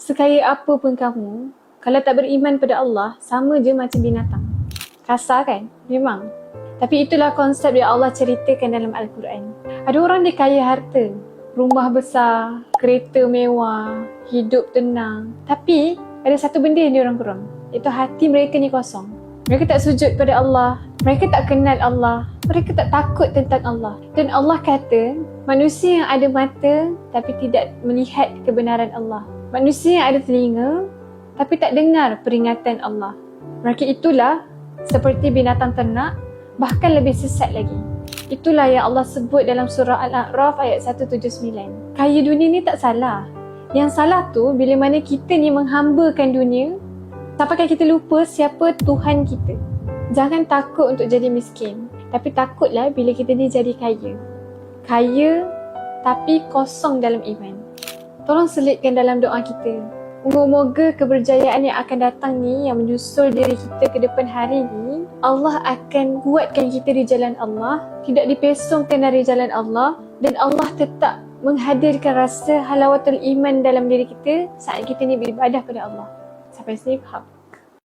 sekaya apa pun kamu, kalau tak beriman pada Allah, sama je macam binatang. Kasar kan? Memang. Tapi itulah konsep yang Allah ceritakan dalam Al-Quran. Ada orang dia kaya harta, rumah besar, kereta mewah, hidup tenang. Tapi ada satu benda yang dia orang kurang. Iaitu hati mereka ni kosong. Mereka tak sujud pada Allah. Mereka tak kenal Allah. Mereka tak takut tentang Allah. Dan Allah kata, manusia yang ada mata tapi tidak melihat kebenaran Allah. Manusia yang ada telinga tapi tak dengar peringatan Allah. Mereka itulah seperti binatang ternak bahkan lebih sesat lagi. Itulah yang Allah sebut dalam surah Al-A'raf ayat 179. Kaya dunia ni tak salah. Yang salah tu bila mana kita ni menghambakan dunia sampai kita lupa siapa Tuhan kita. Jangan takut untuk jadi miskin. Tapi takutlah bila kita ni jadi kaya. Kaya tapi kosong dalam iman. Tolong selitkan dalam doa kita. Moga-moga keberjayaan yang akan datang ni yang menyusul diri kita ke depan hari ni Allah akan kuatkan kita di jalan Allah tidak dipesongkan dari jalan Allah dan Allah tetap menghadirkan rasa halawatul iman dalam diri kita saat kita ni beribadah pada Allah sampai sini faham